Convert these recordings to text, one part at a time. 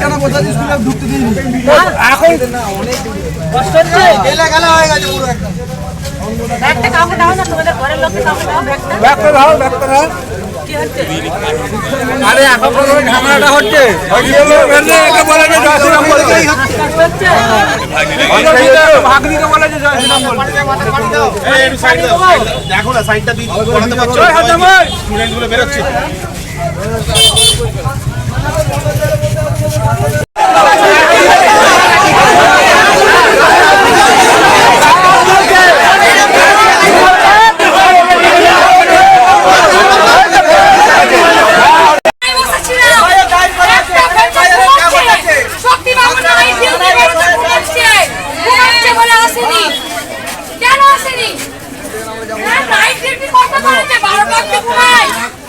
কেন কোথায় স্কুলে ঢুকতে দিইনি এখন গেলে গেলে হয়ে গেছে পুরো একদম। ব্যাগটা কাউকে দাও না তোমাদের ঘরের লোককে কাউকে দাও ব্যাগটা। ব্যাগটা দাও ব্যাগটা দাও। আরে এখন ঝামেলাটা হচ্ছে। ওই গেলো বেরলে একে বলে যে জয় শ্রীরাম বলতে ভাগ্নিকে বলে যে জয় শ্রীরাম বলতে দেখো না সাইডটা দিয়ে পারছ? বেরোচ্ছে। কেন আসেনি? নাইট ডিউটি কত করেছে বারোটা অব্দি ঘুমায়।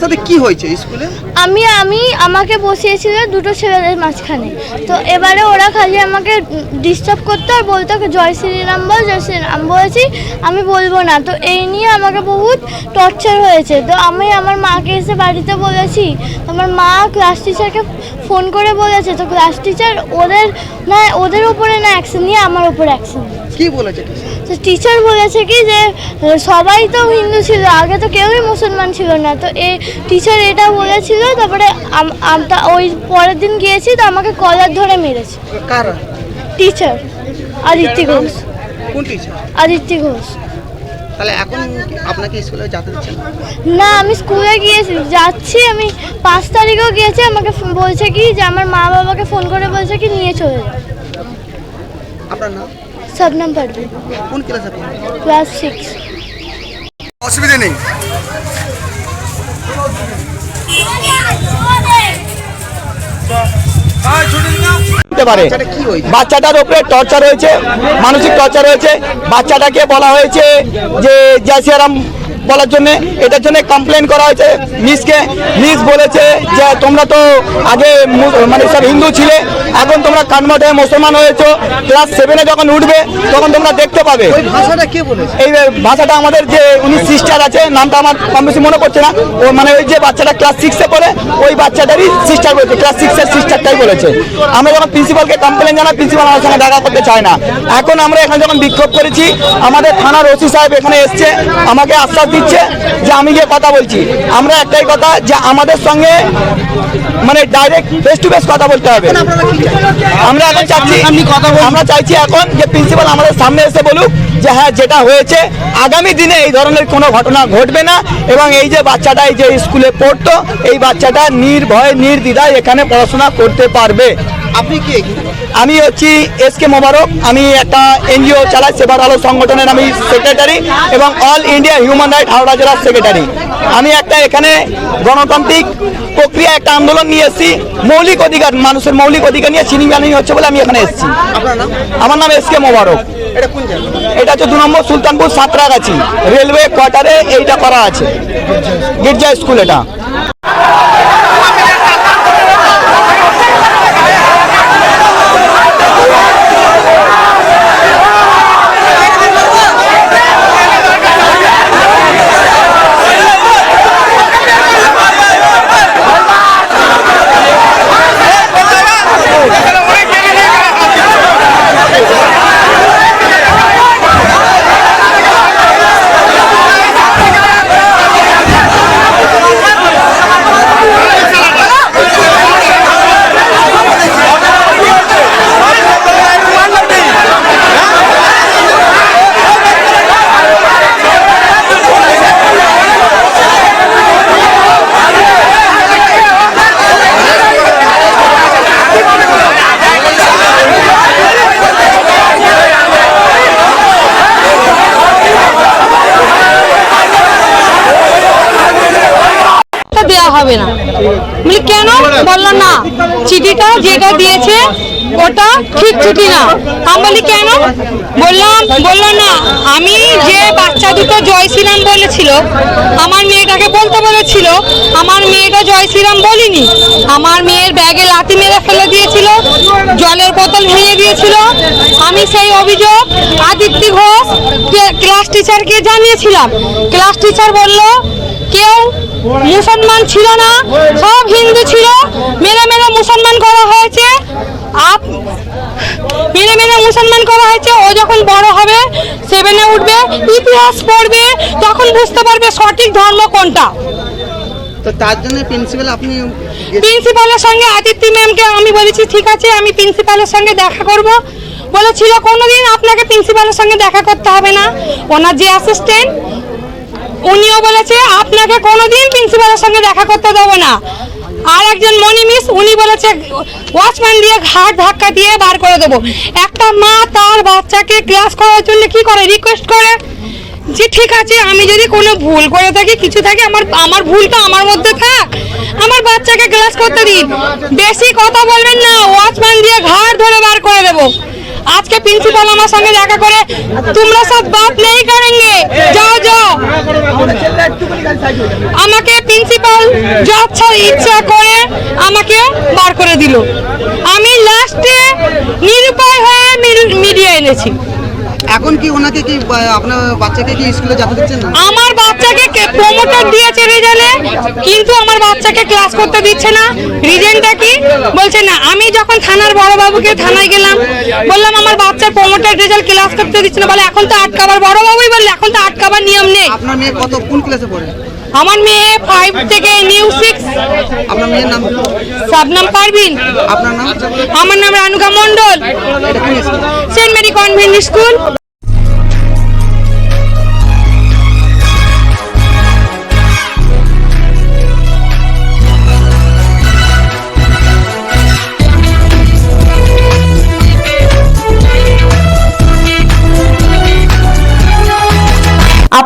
তোমার সাথে কি হয়েছে স্কুলে? আমি আমি আমাকে বসিয়েছিল দুটো ছেলেদের মাঝখানে। তো এবারে ওরা খালি আমাকে ডিস্টার্ব করতো আর বলতো জয় শ্রীরাম বল জয় শ্রীরাম বলেছি আমি বলব না। তো এই নিয়ে আমাকে বহুত টর্চার হয়েছে। তো আমি আমার মাকে এসে বাড়িতে বলেছি আমার মা ক্লাস টিচারকে ফোন করে বলেছে। তো ক্লাস টিচার ওদের না ওদের উপরে না অ্যাকশন নিয়ে আমার উপরে অ্যাকশন কি বলেছে তো টিচার বলেছে কি যে সবাই তো হিন্দু ছিল আগে তো কেউই মুসলমান ছিল না। তো এই টিচার এটা বলেছিল তারপরে ওই পরের দিন গিয়েছি তো আমাকে কলার ধরে মেরেছে। কারা? টিচার আদিত্য ঘোষ কোন টিচার আদিত্য ঘোষ তাহলে এখন আপনাকে স্কুলে যেতে দিচ্ছে না? আমি স্কুলে গিয়েছি যাচ্ছি আমি পাঁচ তারিখেও গিয়েছি আমাকে বলছে কি যে আমার মা বাবাকে ফোন করে বলছে কি নিয়ে চলে যাও আপনার নাম? শবনম পারবে কোন ক্লাসে পড়েন ক্লাস সিক্স অসুবিধা নেই। বাচ্চাটার উপরে টর্চার হয়েছে মানসিক টর্চার হয়েছে বাচ্চাটাকে বলা হয়েছে যে জয় শ্রীরাম বলার জন্য এটার জন্য কমপ্লেন করা হয়েছে মিসকে মিস বলেছে যে তোমরা তো আগে মানে সব হিন্দু ছিলে এখন তোমরা কনভার্ট হয়ে মুসলমান হয়েছো। ক্লাস সেভেনে যখন উঠবে তখন তোমরা দেখতে পাবে। এই ভাষাটা আমাদের যে উনি সিস্টার আছে নামটা আমার কম বেশি মনে পড়ছে না। ও মানে ওই যে বাচ্চাটা ক্লাস সিক্সে পড়ে ওই বাচ্চাটারই সিস্টার বলেছে ক্লাস সিক্সের সিস্টারটাই বলেছে। আমরা যখন প্রিন্সিপালকে কমপ্লেন জানাই প্রিন্সিপাল আমার সঙ্গে দেখা করতে চায় না। এখন আমরা এখানে যখন বিক্ষোভ করেছি আমাদের থানার ওসি সাহেব এখানে এসছে আমাকে আশ্বাস দিচ্ছে যে আমি গিয়ে কথা বলছি। আমরা একটাই কথা যে আমাদের সঙ্গে মানে ডাইরেক্ট ফেস টু ফেস কথা বলতে হবে। আমরা এখন চাচ্ছি আমরা চাইছি এখন যে প্রিন্সিপাল আমাদের সামনে এসে বলুক যে হ্যাঁ যেটা হয়েছে আগামী দিনে এই ধরনের কোনো ঘটনা ঘটবে না এবং এই যে বাচ্চাটা এই যে স্কুলে পড়তো এই বাচ্চাটা নির্ভয়ে নির্দ্বিধায় এখানে পড়াশোনা করতে পারবে। আপনি কি? আমি হচ্ছি এস কে মোবারক। আমি একটা এনজিও চালাই সেবার আলো সংগঠনের আমি সেক্রেটারি এবং all India human right Howrah জেলার সেক্রেটারি আমি একটা এখানে গণতান্ত্রিক প্রক্রিয়া একটা আন্দোলন নিয়ে এসেছি। মৌলিক অধিকার মানুষের মৌলিক অধিকার নিয়ে ছিনিমিনি হচ্ছে বলে আমি এখানে এসেছি। আমার নাম এস কে মোবারক। এটা এটা হচ্ছে দু নম্বর সুলতানপুর সাঁতরাগাছি। রেলওয়ে কোয়ার্টারে এইটা করা আছে। গির্জা স্কুল এটা। হবে না। বলি, কেন? বলল না। চিঠিটা যেটা দিয়েছে, ওটা ঠিক চিঠি না। আমি বলি, কেন? বললাম বলল না। আমি যে বাচ্চা দুটো জয় শ্রীরাম বলেছিল, আমার মেয়েটাকে বলতে বলেছিল, আমার মেয়েটা জয় শ্রীরাম বলিনি। আমার মেয়ের ব্যাগে লাথি মেরে ফেলে দিয়েছিল, জলের বোতল ভেঙে দিয়েছিল। আমি সেই অভিযোগ আদিত্য ঘোষ, ক্লাস টিচারকে জানিয়েছিলাম। ক্লাস টিচার বলল, কেউ মুসলমান ছিল না সব হিন্দু ছিল। মেরে মেরে মুসলমান করা হয়েছে। আপ মেরে মেরে মুসলমান করা হয়েছে। ও যখন বড় হবে সেভেনে উঠবে ইতিহাস পড়বে তখন বুঝতে পারবে সঠিক ধর্ম কোনটা। তো তার জন্য প্রিন্সিপাল আপনি প্রিন্সিপালের সঙ্গে আদিত্য ম্যামকে আমি বলেছি ঠিক আছে আমি প্রিন্সিপালের সঙ্গে দেখা করব। বলেছিল কোনোদিন আপনাকে প্রিন্সিপালের সঙ্গে দেখা করতে হবে না। ওনার যে অ্যাসিস্ট্যান্ট উনিও বলেছে, আপনাকে কোনোদিন প্রিন্সিপালের সঙ্গে দেখা করতে দেবো না। আর একজন মনি মিস, উনি বলেছে ওয়াচম্যান দিয়ে ঘাট ধাক্কা দিয়ে বার করে দেবো। একটা মা তার বাচ্চাকে ক্লাস করার জন্য কি করে? রিকোয়েস্ট করে যে, ঠিক আছে, আমি যদি কোনো ভুল করে থাকি, কিছু থাকি, আমার আমার ভুলটা আমার মধ্যে থাক। আমার বাচ্চাকে ক্লাস করতে দিন। বেশি কথা বলবেন না ওয়াচম্যান দিয়ে ঘাট ধরে বার করে দেবো। আজকে প্রিন্সিপাল আমার সঙ্গে দেখা করে তোমরা সব বাত নেই করেঙ্গে যাও যাও। আমাকে প্রিন্সিপাল যা ইচ্ছা করে আমাকে বার করে দিল। আমি লাস্টে নিরুপায় হয়ে মিডিয়া এনেছি। এখন কি ওনাকে কি আপনার বাচ্চাকে কি স্কুলে যেতে দিচ্ছেন না? আমার বাচ্চাকে প্রমোটার দিয়েছে রেজাল্টে কিন্তু আমার বাচ্চাকে ক্লাস করতে দিচ্ছে না। রিজনটা কি? বলছে না আমি যখন থানার বড় বাবুকে থানায় গেলাম বললাম আমার বাচ্চার প্রমোটার রেজাল্ট ক্লাস করতে দিচ্ছে না। বলে এখন তো আটকাবার বড় বাবুই বললে এখন তো আটকাবার নিয়ম নেই। আপনার মেয়ে কত কোন ক্লাসে পড়ে? আমার মেয়ে ফাইভ থেকে নিউ সিক্স আপনার মেয়ের নাম? সাবনাম পারভিন। আপনার নাম? আমার নাম Ranuka school saint Mary convent school